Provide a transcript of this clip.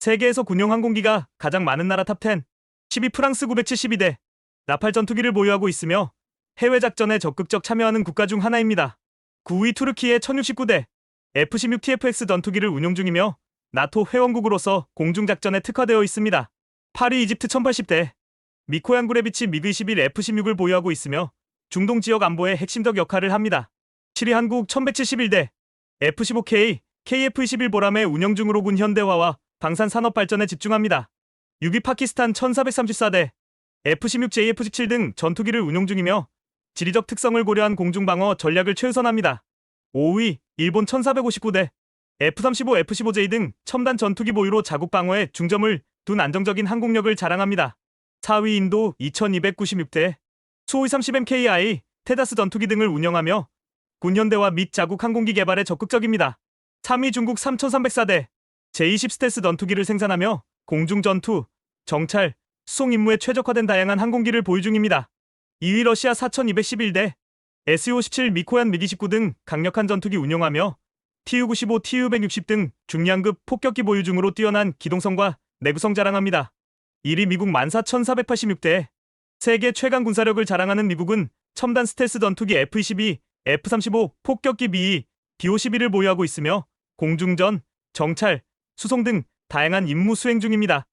세계에서 군용 항공기가 가장 많은 나라 탑10 12 프랑스 972대 나팔 전투기를 보유하고 있으며 해외 작전에 적극적 참여하는 국가 중 하나입니다. 9위 투르키의 1069대 F-16 TFX 전투기를 운용 중이며 나토 회원국으로서 공중작전에 특화되어 있습니다. 8위 이집트 1080대 미코얀 구레비치 미그 21 F-16을 보유하고 있으며 중동 지역 안보에 핵심적 역할을 합니다. 7위 한국 1171대 F-15K KF-21 보람의 운영 중으로 군 현대화와 방산 산업 발전에 집중합니다. 6위 파키스탄 1434대 F-16 JF-17 등 전투기를 운용 중이며 지리적 특성을 고려한 공중방어 전략을 최우선합니다. 5위 일본 1459대 F-35, F-15J 등 첨단 전투기 보유로 자국 방어에 중점을 둔 안정적인 항공력을 자랑합니다. 4위 인도 2296대 수호이 30MKI 테다스 전투기 등을 운영하며 군현대화 및 자국 항공기 개발에 적극적입니다. 3위 중국 3304대 제20 스텔스 전투기를 생산하며 공중 전투, 정찰, 수송 임무에 최적화된 다양한 항공기를 보유 중입니다. 2위 러시아 4211대 SU-17 미코얀 미기19 등 강력한 전투기 운용하며 TU-95, TU-160 등 중량급 폭격기 보유 중으로 뛰어난 기동성과 내구성 자랑합니다. 1위 미국 14,486대 세계 최강 군사력을 자랑하는 미국은 첨단 스텔스 전투기 F-22, F-35 폭격기 B-2, B-51을 보유하고 있으며 공중전, 정찰, 수송 등 다양한 임무 수행 중입니다.